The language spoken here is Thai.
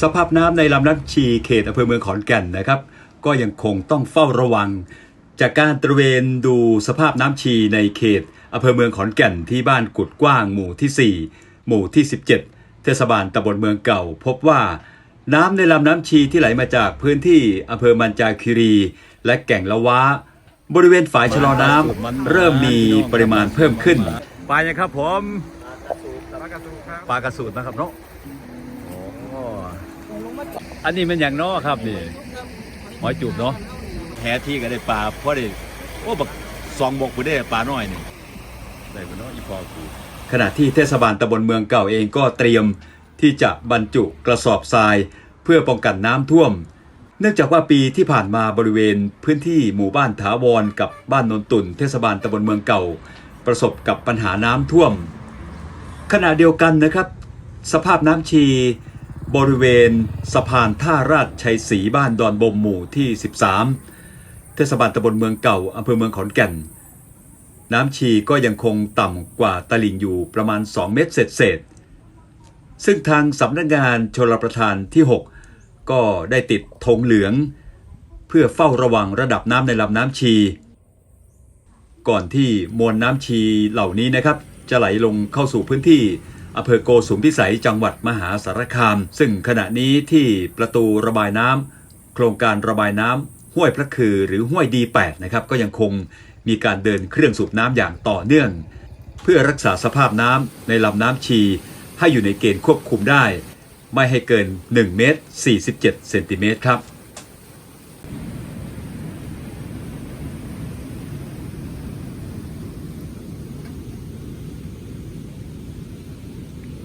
สภาพน้ำในลำน้ำชีเขตอำเภอเมืองขอนแก่นนะครับ ก็ยังคงต้องเฝ้าระวัง จากการตระเวนดูสภาพน้ำชีในเขตอำเภอเมืองขอนแก่นที่บ้านกุดกว้างหมู่ที่ 4 หมู่ที่ 17 เทศบาลตำบลเมืองเก่า พบว่าน้ำในลำน้ำชีที่ไหลมาจากพื้นที่อำเภอมันจาคิรี และแก่งละว้าบริเวณฝายชะลอน้ำเริ่มมีปริมาณเพิ่มขึ้นปลายังครับผมปลากระสูครับปลากระสูตรนะครับเนาะโอันนี้มันอย่างนาะครับนี่หอยจูบเนาะแหที่ก็ได้ปลาเพราะได้โอ้บักซองบกไปได้ปลาน้อยนี่ได้บ่เนาะอีพอกูขณะที่เทศบาลตำบลเมืองเก่าเองก็เตรียมที่จะบรรจุกระสอบทราย เพื่อป้องกันน้ำท่วม เนื่องจากว่าปีที่ผ่านมาบริเวณพื้นที่หมู่บ้านถาวรกับบ้านนนตุนเทศบาลตำบลเมืองเก่า ประสบกับปัญหาน้ำท่วม ขณะเดียวกันนะครับ สภาพน้ำชี บริเวณสะพานท่าราชชัยศรีบ้านดอนบมหมู่ที่ 13 เทศบาลตำบลเมืองเก่าอำเภอเมืองขอนแก่น น้ำชีก็ยังคงต่ำกว่าตลิ่งอยู่ประมาณ 2 เมตรเศษๆซึ่งทางสำนักงานชลประทานที่ 6 ก็ได้ติดธงเหลือง เพื่อเฝ้าระวังระดับน้ำในลำน้ำชี ก่อนที่มวลน้ำชีเหล่านี้นะครับ จะไหลลงเข้าสู่พื้นที่ อำเภอโกสุมพิสัยจังหวัดมหาสารคาม ซึ่งขณะนี้ที่ประตูระบายน้ำโครงการระบายน้ำห้วยพระคือหรือห้วยดี8นะครับก็ยังคงมีการเดินเครื่องสูบน้ำอย่างต่อเนื่อง เพื่อรักษาสภาพน้ำในลำน้ำชี ให้อยู่ในเกณฑ์ควบคุมได้ ไม่ให้เกิน 1 เมตร 47 เซนติเมตรครับ